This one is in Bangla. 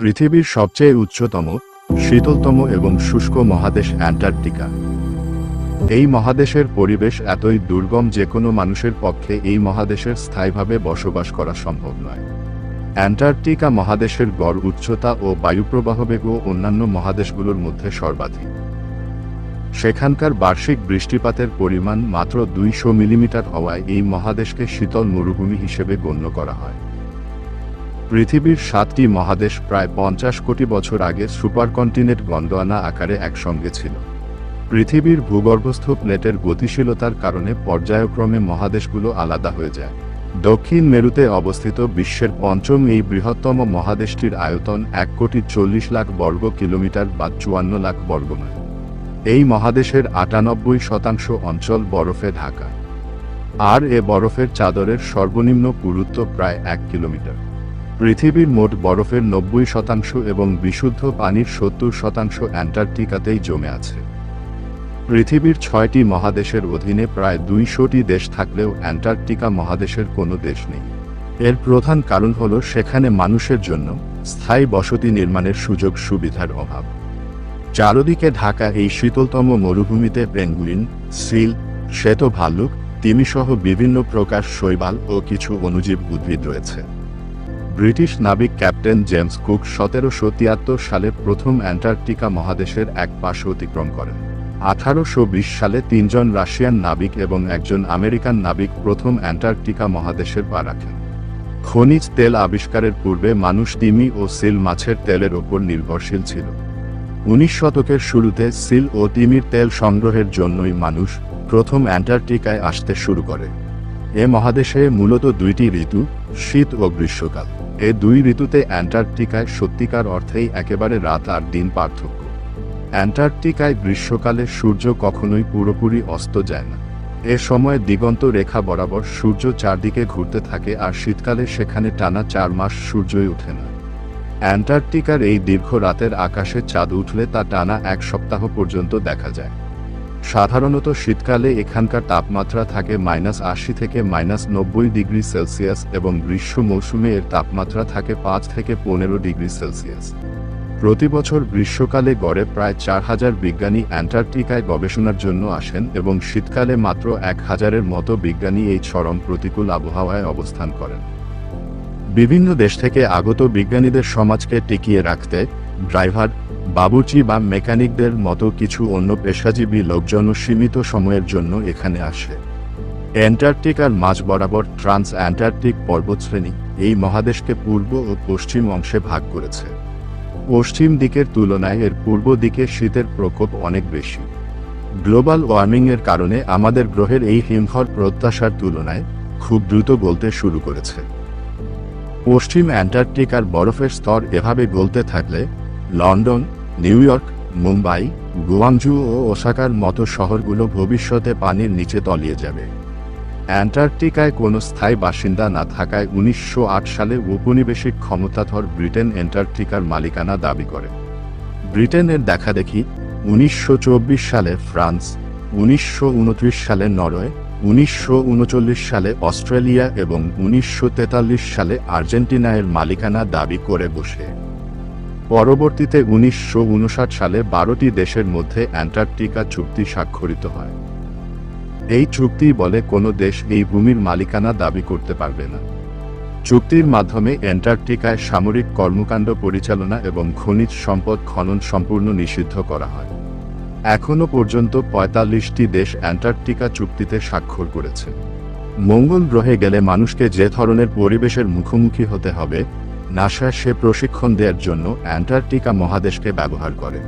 পৃথিবীর সবচেয়ে উচ্চতম, শীতলতম এবং শুষ্ক মহাদেশ অ্যান্টার্কটিকা। এই মহাদেশের পরিবেশ এতই দুর্গম যে কোনো মানুষের পক্ষে এই মহাদেশের স্থায়ীভাবে বসবাস করা সম্ভব নয়। অ্যান্টার্কটিকা মহাদেশের গড় উচ্চতা ও বায়ুপ্রবাহ বেগও অন্যান্য মহাদেশগুলোর মধ্যে সর্বাধিক। সেখানকার বার্ষিক বৃষ্টিপাতের পরিমাণ মাত্র দুইশো মিলিমিটার হওয়ায় এই মহাদেশকে শীতল মরুভূমি হিসেবে গণ্য করা হয়। পৃথিবীর সাতটি মহাদেশ প্রায় পঞ্চাশ কোটি বছর আগে সুপারকন্টিনেন্ট গন্ডোয়ানা আকারে একসঙ্গে ছিল। পৃথিবীর ভূগর্ভস্থ প্লেটের গতিশীলতার কারণে পর্যায়ক্রমে মহাদেশগুলো আলাদা হয়ে যায়। দক্ষিণ মেরুতে অবস্থিত বিশ্বের পঞ্চম এই বৃহত্তম মহাদেশটির আয়তন এক কোটি চল্লিশ লাখ বর্গ কিলোমিটার বা চুয়ান্ন লাখ বর্গ বর্গমাইল এই মহাদেশের আটানব্বই শতাংশ অঞ্চল বরফে ঢাকা। আর এ বরফের চাদরের সর্বনিম্ন পুরুত্ব প্রায় এক কিলোমিটার। পৃথিবীর মোট বরফের নব্বই শতাংশ এবং বিশুদ্ধ পানির সত্তর শতাংশ অ্যান্টার্কটিকাতেই জমে আছে। পৃথিবীর ছয়টি মহাদেশের অধীনে প্রায় দুইশোটি দেশ থাকলেও অ্যান্টার্কটিকা মহাদেশের কোনো দেশ নেই। এর প্রধান কারণ হল সেখানে মানুষের জন্য স্থায়ী বসতি নির্মাণের সুযোগ সুবিধার অভাব। চারদিকে ঢাকা এই শীতলতম মরুভূমিতে পেঙ্গুইন, সিল শ্বেত ভাল্লুক তিমিসহ বিভিন্ন প্রকার শৈবাল ও কিছু অণুজীব উদ্ভিদ রয়েছে। ব্রিটিশ নাবিক ক্যাপ্টেন জেমস কুক সতেরোশো তিয়াত্তর সালে প্রথম অ্যান্টার্কটিকা মহাদেশের এক পাশ অতিক্রম করেন। আঠারোশো বিশ সালে তিনজন রাশিয়ান নাবিক এবং একজন আমেরিকান নাবিক প্রথম অ্যান্টার্কটিকা মহাদেশের পা রাখেন। খনিজ তেল আবিষ্কারের পূর্বে মানুষ তিমি ও সিল মাছের তেলের ওপর নির্ভরশীল ছিল। উনিশ শতকের শুরুতে সিল ও তিমির তেল সংগ্রহের জন্যই মানুষ প্রথম অ্যান্টার্কটিকায় আসতে শুরু করে। এ মহাদেশে মূলত দুইটি ঋতু, শীত ও গ্রীষ্মকাল। এ দুই ঋতুতে অ্যান্টার্কটিকায় সত্যিকার অর্থেই একেবারে রাত আর দিন পার্থক্য। অ্যান্টার্কটিকায় গ্রীষ্মকালে সূর্য কখনোই পুরোপুরি অস্ত যায় না। এ সময় দিগন্ত রেখা বরাবর সূর্য চারদিকে ঘুরতে থাকে আর শীতকালে সেখানে টানা চার মাস সূর্যই ওঠে না। অ্যান্টার্কটিকার এই দীর্ঘ রাতের আকাশে চাঁদ উঠলে তা টানা এক সপ্তাহ পর্যন্ত দেখা যায়। সাধারণত শীতকালে এখানকার তাপমাত্রা থাকে মাইনাস আশি থেকে মাইনাস নব্বই ডিগ্রি সেলসিয়াস এবং গ্রীষ্ম মৌসুমে এর তাপমাত্রা থাকে পাঁচ থেকে পনেরো ডিগ্রি সেলসিয়াস। প্রতি বছর গ্রীষ্মকালে গড়ে প্রায় চার হাজার বিজ্ঞানী অ্যান্টার্কটিকায় গবেষণার জন্য আসেন এবং শীতকালে মাত্র এক হাজারের মতো বিজ্ঞানী এই চরম প্রতিকূল আবহাওয়ায় অবস্থান করেন। বিভিন্ন দেশ থেকে আগত বিজ্ঞানীদের সমাজকে টিকিয়ে রাখতে ড্রাইভার বাবুচি বা মেকানিকদের মতো কিছু অন্য পেশাজীবী লোকজনও সীমিত সময়ের জন্য এখানে আসে। অ্যান্টার্কটিকার মাঝ বরাবর ট্রান্স অ্যান্টার্কটিক পর্বতশ্রেণী এই মহাদেশকে পূর্ব ও পশ্চিম অংশে ভাগ করেছে। পশ্চিম দিকের তুলনায় এর পূর্ব দিকে শীতের প্রকোপ অনেক বেশি। গ্লোবাল ওয়ার্মিংয়ের কারণে আমাদের গ্রহের এই হিমঘর প্রত্যাশার তুলনায় খুব দ্রুত গলতে শুরু করেছে। পশ্চিম অ্যান্টার্কটিকার বরফের স্তর এভাবে গলতে থাকলে London, New York, Mumbai Guangzhou ও ওসাকার মতো শহরগুলো ভবিষ্যতে পানির নিচে তলিয়ে যাবে। অ্যান্টার্কটিকায় কোনো স্থায়ী বাসিন্দা না থাকায় উনিশশো আট সালে উপনিবেশিক ক্ষমতাধর ব্রিটেন অ্যান্টার্কটিকার মালিকানা দাবি করে। ব্রিটেনের দেখাদেখি উনিশশো চব্বিশ সালে ফ্রান্স, উনিশশো উনত্রিশ সালে নরওয়ে, উনিশশো উনচল্লিশ সালে অস্ট্রেলিয়া এবং উনিশশো তেতাল্লিশ সালে আর্জেন্টিনায়ের মালিকানা দাবি করে বসে। পরবর্তীতে উনিশশো উনষাট সালে বারোটি দেশের মধ্যে অ্যান্টার্কটিকা চুক্তি স্বাক্ষরিত হয়। এই চুক্তি বলে কোনো দেশ এই ভূমির মালিকানা দাবি করতে পারবে না। চুক্তির মাধ্যমে অ্যান্টার্কটিকায় সামরিক কর্মকাণ্ড পরিচালনা এবং খনিজ সম্পদ খনন সম্পূর্ণ নিষিদ্ধ করা হয়। এখনও পর্যন্ত পঁয়তাল্লিশটি দেশ অ্যান্টার্কটিকা চুক্তিতে স্বাক্ষর করেছে। মঙ্গল গ্রহে গেলে মানুষকে যে ধরনের পরিবেশের মুখোমুখি হতে হবে নাসা সে প্রশিক্ষণ দেওয়ার জন্য অ্যান্টার্কটিকা মহাদেশকে ব্যবহার করে।